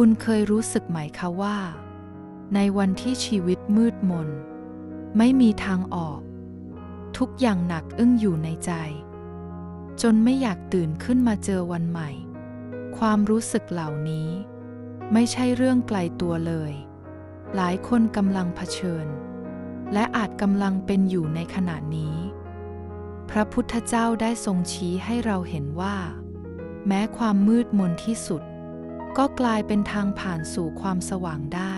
คุณเคยรู้สึกไหมคะว่า ในวันที่ชีวิตมืดมน ไม่มีทางออก ทุกอย่างหนักอึ้งอยู่ในใจ จนไม่อยากตื่นขึ้นมาเจอวันใหม่ ความรู้สึกเหล่านี้ ไม่ใช่เรื่องไกลตัวเลย หลายคนกำลังเผชิญ และอาจกำลังเป็นอยู่ในขณะนี้ พระพุทธเจ้าได้ทรงชี้ให้เราเห็นว่า แม้ความมืดมนที่สุด ก็กลายเป็นทางผ่านสู่ความสว่างได้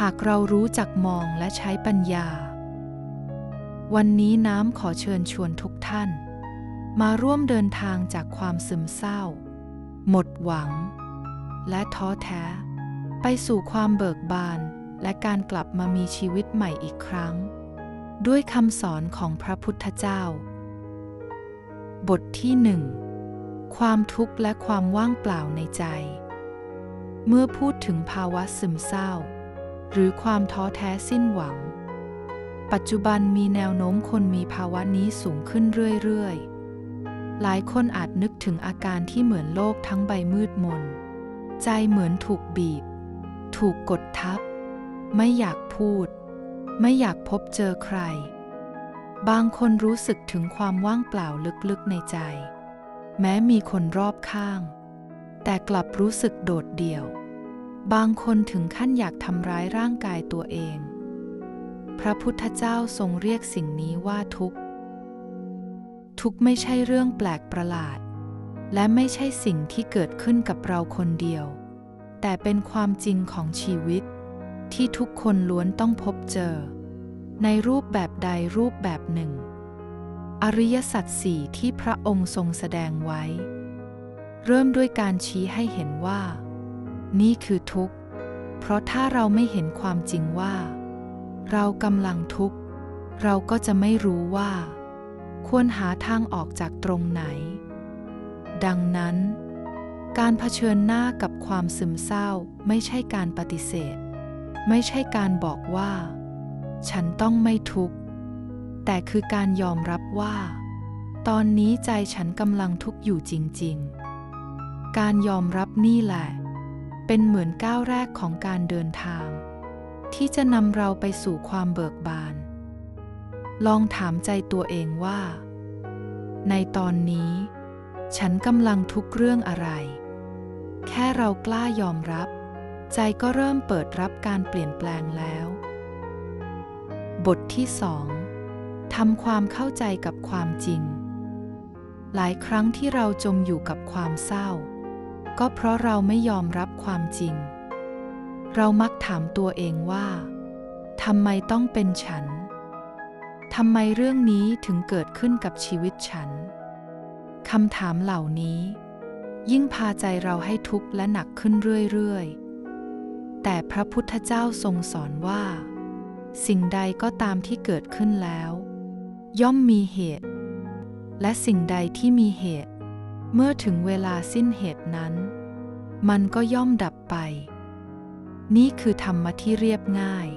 หากเรารู้จักมองและใช้ปัญญา วันนี้น้ำขอเชิญชวนทุกท่าน มาร่วมเดินทางจากความซึมเศร้า หมดหวัง และท้อแท้ ไปสู่ความเบิกบานและการกลับมามีชีวิตใหม่อีกครั้ง ด้วยคำสอนของพระพุทธเจ้า บทที่หนึ่งความทุกข์และความว่างเปล่าในใจ เมื่อพูดถึงภาวะซึมเศร้า หรือความท้อแท้สิ้นหวัง ปัจจุบันมีแนวโน้มคนมีภาวะนี้สูงขึ้นเรื่อยๆ หลายคนอาจนึกถึงอาการที่เหมือนโลกทั้งใบมืดมน ใจเหมือนถูกบีบ ถูกกดทับ ไม่อยากพูด ไม่อยากพบเจอใคร บางคนรู้สึกถึงความว่างเปล่าลึกๆในใจ แม้มีคนรอบข้าง แต่กลับรู้สึกโดดเดี่ยว บางคนถึงขั้นอยากทำร้ายร่างกายตัวเอง พระพุทธเจ้าทรงเรียกสิ่งนี้ว่าทุกข์ ทุกข์ไม่ใช่เรื่องแปลกประหลาด และไม่ใช่สิ่งที่เกิดขึ้นกับเราคนเดียว แต่เป็นความจริงของชีวิต ที่ทุกคนล้วนต้องพบเจอ ในรูปแบบใดรูปแบบหนึ่ง อริยสัจสี่ที่พระองค์ทรงแสดงไว้ เริ่มด้วยการชี้ให้เห็นว่า นี่คือทุกข์ เพราะถ้าเราไม่เห็นความจริงว่า เรากำลังทุกข์ เราก็จะไม่รู้ว่า ควรหาทางออกจากตรงไหน ดังนั้น การเผชิญหน้ากับความซึมเศร้าไม่ใช่การปฏิเสธ ไม่ใช่การบอกว่า ฉันต้องไม่ทุกข์ แต่คือการยอมรับว่า ตอนนี้ใจฉันกำลังทุกข์อยู่จริง ๆ การยอมรับนี่แหละ เป็นเหมือนก้าวแรกของการเดินทาง ที่จะนำเราไปสู่ความเบิกบาน ลองถามใจตัวเองว่า ในตอนนี้ ฉันกำลังทุกเรื่องอะไร แค่เรากล้ายอมรับ ใจก็เริ่มเปิดรับการเปลี่ยนแปลงแล้ว บทที่สองทำความเข้าใจกับความจริง หลายครั้งที่เราจมอยู่กับความเศร้า ก็เพราะเราไม่ยอมรับความจริง เรามักถามตัวเองว่าทำไมต้องเป็นฉันทำไมเรื่องนี้ถึงเกิดขึ้นกับชีวิตฉันคำถามเหล่านี้ ยิ่งพาใจเราให้ทุกข์และหนักขึ้นเรื่อยๆ แต่พระพุทธเจ้าทรงสอนว่า สิ่งใดก็ตามที่เกิดขึ้นแล้ว ย่อมมีเหตุ และสิ่งใดที่มีเหตุ เมื่อถึงเวลาสิ้นเหตุนั้น มันก็ย่อมดับไป นี่คือธรรมะที่เรียบง่าย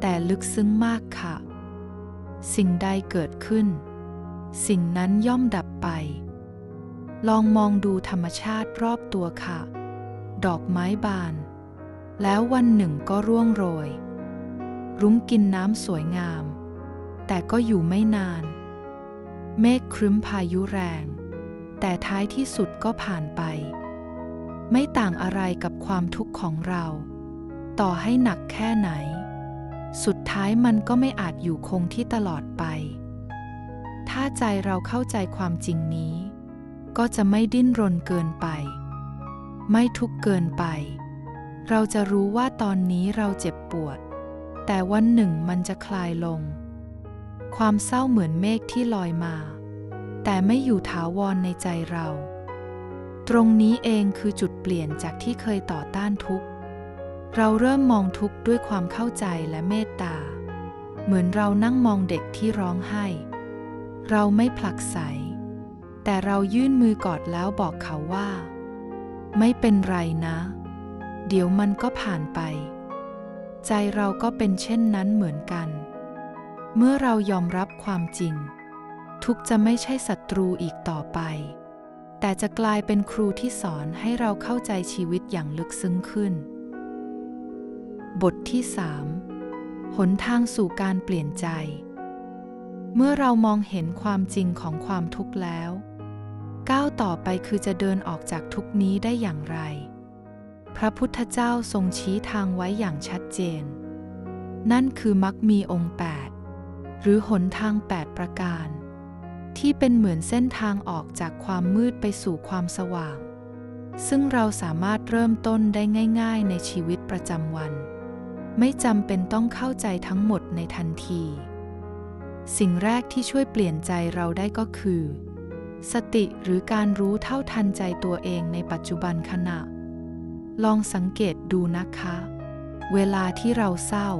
แต่ลึกซึ้งมากค่ะ สิ่งใดเกิดขึ้น สิ่งนั้นย่อมดับไป ลองมองดูธรรมชาติรอบตัวค่ะ ดอกไม้บาน แล้ววันหนึ่งก็ร่วงโรย รุ้งกินน้ำสวยงาม แต่ก็อยู่ไม่นาน เมฆครึ้มพายุแรง แต่ท้ายที่สุดก็ผ่านไป ไม่ต่างอะไรกับความทุกข์ของเรา ต่อให้หนักแค่ไหน สุดท้ายมันก็ไม่อาจอยู่คงที่ตลอดไป ถ้าใจเราเข้าใจความจริงนี้ ก็จะไม่ดิ้นรนเกินไป ไม่ทุกข์เกินไป เราจะรู้ว่าตอนนี้เราเจ็บปวด แต่วันหนึ่งมันจะคลายลง ความเศร้าเหมือนเมฆที่ลอยมา แต่ไม่อยู่ถาวรในใจเรา ตรงนี้เองคือจุดเปลี่ยนจากที่เคยต่อต้านทุกข์ เราเริ่มมองทุกข์ด้วยความเข้าใจและเมตตา เหมือนเรานั่งมองเด็กที่ร้องไห้ เราไม่ผลักไส แต่เรายื่นมือกอดแล้วบอกเขาว่า ไม่เป็นไรนะ เดี๋ยวมันก็ผ่านไป ใจเราก็เป็นเช่นนั้นเหมือนกัน เมื่อเรายอมรับความจริง ทุกจะไม่ใช่ศัตรูอีกต่อไป แต่จะกลายเป็นครูที่สอนให้เราเข้าใจชีวิตอย่างลึกซึ้งขึ้น บทที่3หนทางสู่การเปลี่ยนใจ เมื่อเรามองเห็นความจริงของความทุกข์แล้ว ก้าวต่อไปคือจะเดินออกจากทุกนี้ได้อย่างไร พระพุทธเจ้าทรงชี้ทางไว้อย่างชัดเจน นั่นคือมักมีองค์ 8 หรือหนทาง 8 ประการ ที่เป็นเหมือนเส้นทางออกจากความมืดไปสู่ความสว่าง ซึ่งเราสามารถเริ่มต้นได้ง่ายๆในชีวิตประจำวัน ไม่จำเป็นต้องเข้าใจทั้งหมดในทันที สิ่งแรกที่ช่วยเปลี่ยนใจเราได้ก็คือ สติหรือการรู้เท่าทันใจตัวเองในปัจจุบันขณะ ลองสังเกตดูนะคะ เวลาที่เราเศร้า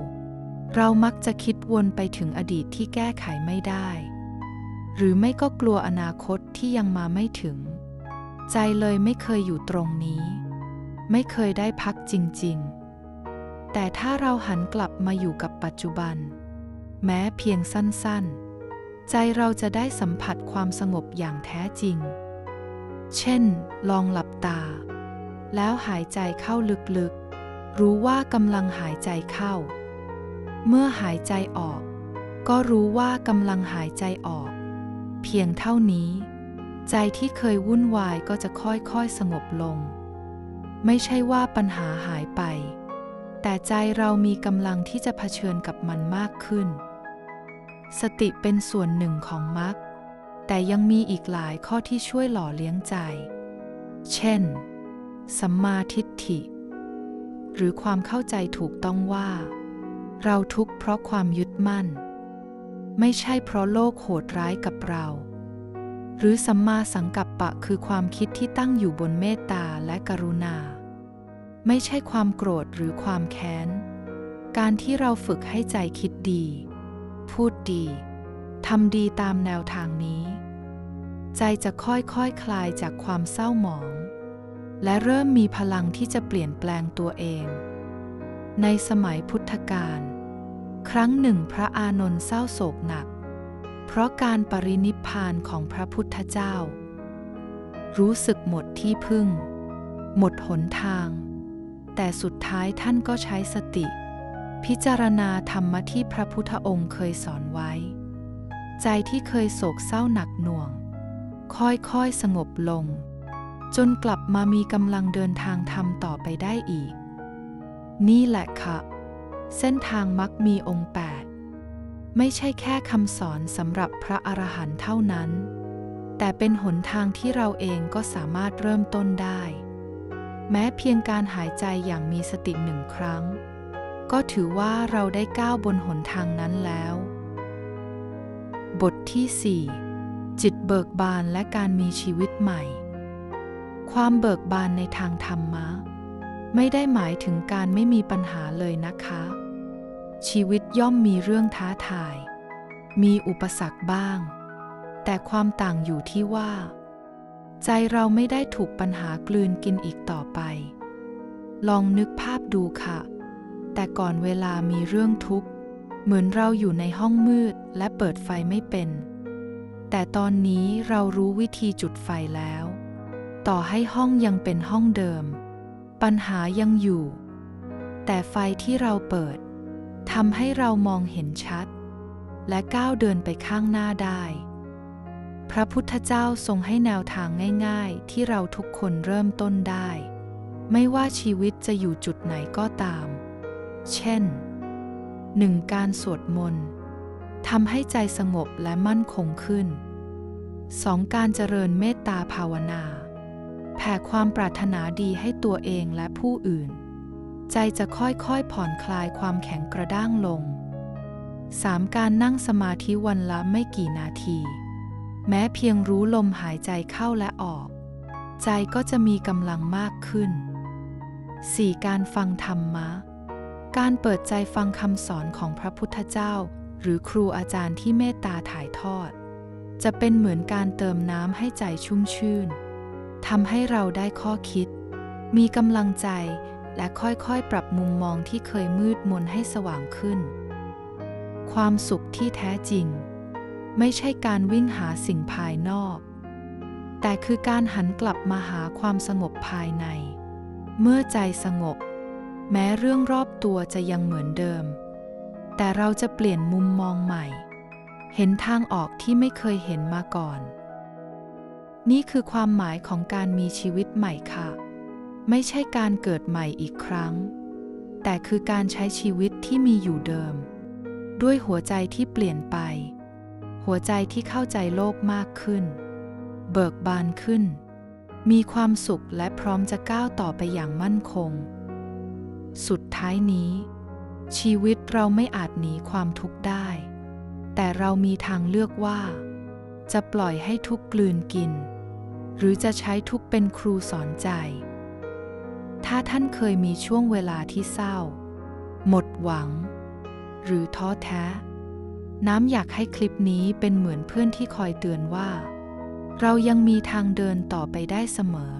เรามักจะคิดวนไปถึงอดีตที่แก้ไขไม่ได้ หรือไม่ก็กลัวอนาคตที่ยังมาไม่ถึง ใจเลยไม่เคยอยู่ตรงนี้ ไม่เคยได้พักจริง ๆ แต่ถ้าเราหันกลับมาอยู่กับปัจจุบัน แม้เพียงสั้นๆ ใจเราจะได้สัมผัสความสงบอย่างแท้จริง เช่น ลองหลับตา แล้วหายใจเข้าลึกๆ รู้ว่ากำลังหายใจเข้า เมื่อหายใจออก ก็รู้ว่ากำลังหายใจออก เพียงเท่านี้ ใจที่เคยวุ่นวายก็จะค่อยๆสงบลง ไม่ใช่ว่าปัญหาหายไป แต่ใจเรามีกำลังที่จะเผชิญกับมันมากขึ้น สติเป็นส่วนหนึ่งของมรรคแต่ยังมีอีกหลายข้อที่ช่วยหล่อเลี้ยงใจ เช่น สัมมาทิฏฐิ หรือความเข้าใจถูกต้องว่า เราทุกข์เพราะความยึดมั่น ไม่ใช่เพราะโลกโหดร้ายกับเรา หรือสัมมาสังกัปปะคือความคิดที่ตั้งอยู่บนเมตตาและกรุณา ไม่ใช่ความโกรธหรือความแค้น การที่เราฝึกให้ใจคิดดี พูดดีทำดีตามแนวทางนี้ ใจจะค่อยๆคคลายจากความเศร้าหมอง และเริ่มมีพลังที่จะเปลี่ยนแปลงตัวเอง ในสมัยพุทธกาล ครั้งหนึ่งพระอานนท์เศร้าโศกหนัก เพราะการปรินิพพานของพระพุทธเจ้า รู้สึกหมดที่พึ่ง หมดหนทาง แต่สุดท้ายท่านก็ใช้สติ พิจารณาธรรมะที่พระพุทธองค์เคยสอนไว้ ใจที่เคยโศกเศร้าหนักหน่วง ค่อยๆสงบลง จนกลับมามีกำลังเดินทางธรรมต่อไปได้อีก นี่แหละค่ะ เส้นทางมักมีองค์แปดไม่ใช่แค่คำสอนสำหรับพระอรหันต์เท่านั้น แต่เป็นหนทางที่เราเองก็สามารถเริ่มต้นได้ แม้เพียงการหายใจอย่างมีสติหนึ่งครั้ง ก็ถือว่าเราได้ก้าวบนหนทางนั้นแล้ว บทที่ 4 จิตเบิกบานและการมีชีวิตใหม่ ความเบิกบานในทางธรรมะ ไม่ได้หมายถึงการไม่มีปัญหาเลยนะคะ ชีวิตย่อมมีเรื่องท้าทาย มีอุปสรรคบ้าง แต่ความต่างอยู่ที่ว่า ใจเราไม่ได้ถูกปัญหากลืนกินอีกต่อไป ลองนึกภาพดูค่ะ แต่ก่อนเวลามีเรื่องทุกข์ เหมือนเราอยู่ในห้องมืดและเปิดไฟไม่เป็น แต่ตอนนี้เรารู้วิธีจุดไฟแล้ว ต่อให้ห้องยังเป็นห้องเดิม ปัญหายังอยู่ แต่ไฟที่เราเปิดทำให้เรามองเห็นชัด และก้าวเดินไปข้างหน้าได้ พระพุทธเจ้าทรงให้แนวทางง่ายๆ ที่เราทุกคนเริ่มต้นได้ ไม่ว่าชีวิตจะอยู่จุดไหนก็ตาม เช่น 1. การสวดมนต์ทำให้ใจสงบและมั่นคงขึ้น 2. การเจริญเมตตาภาวนา แผ่ความปรารถนาดีให้ตัวเองและผู้อื่น ใจจะค่อยๆผ่อนคลายความแข็งกระด้างลง 3. การนั่งสมาธิวันละไม่กี่นาที แม้เพียงรู้ลมหายใจเข้าและออก ใจก็จะมีกำลังมากขึ้น 4. การฟังธรรมะ การเปิดใจฟังคำสอนของพระพุทธเจ้า หรือครูอาจารย์ที่เมตตาถ่ายทอด จะเป็นเหมือนการเติมน้ำให้ใจชุ่มชื่น ทำให้เราได้ข้อคิด มีกำลังใจและค่อยๆ ปรับมุมมองที่เคยมืดมนให้สว่างขึ้น ความสุขที่แท้จริง ไม่ใช่การวิ่งหาสิ่งภายนอก แต่คือการหันกลับมาหาความสงบภายใน เมื่อใจสงบ แม้เรื่องรอบตัวจะยังเหมือนเดิม แต่เราจะเปลี่ยนมุมมองใหม่ เห็นทางออกที่ไม่เคยเห็นมาก่อน นี่คือความหมายของการมีชีวิตใหม่ค่ะ ไม่ใช่การเกิดใหม่อีกครั้ง แต่คือการใช้ชีวิตที่มีอยู่เดิม ด้วยหัวใจที่เปลี่ยนไป หัวใจที่เข้าใจโลกมากขึ้น เบิกบานขึ้น มีความสุขและพร้อมจะก้าวต่อไปอย่างมั่นคง สุดท้ายนี้ ชีวิตเราไม่อาจหนีความทุกข์ได้ แต่เรามีทางเลือกว่าจะปล่อยให้ทุกกลืนกิน หรือจะใช้ทุกเป็นครูสอนใจ ถ้าท่านเคยมีช่วงเวลาที่เศร้า หมดหวัง หรือท้อแท้ น้ำอยากให้คลิปนี้เป็นเหมือนเพื่อนที่คอยเตือนว่า เรายังมีทางเดินต่อไปได้เสมอ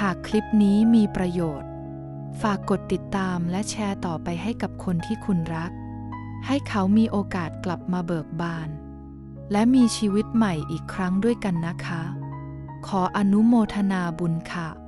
หากคลิปนี้มีประโยชน์ ฝากกดติดตามและแชร์ต่อไปให้กับคนที่คุณรัก ให้เขามีโอกาสกลับมาเบิกบานและมีชีวิตใหม่อีกครั้งด้วยกันนะคะ ขออนุโมทนาบุญค่ะ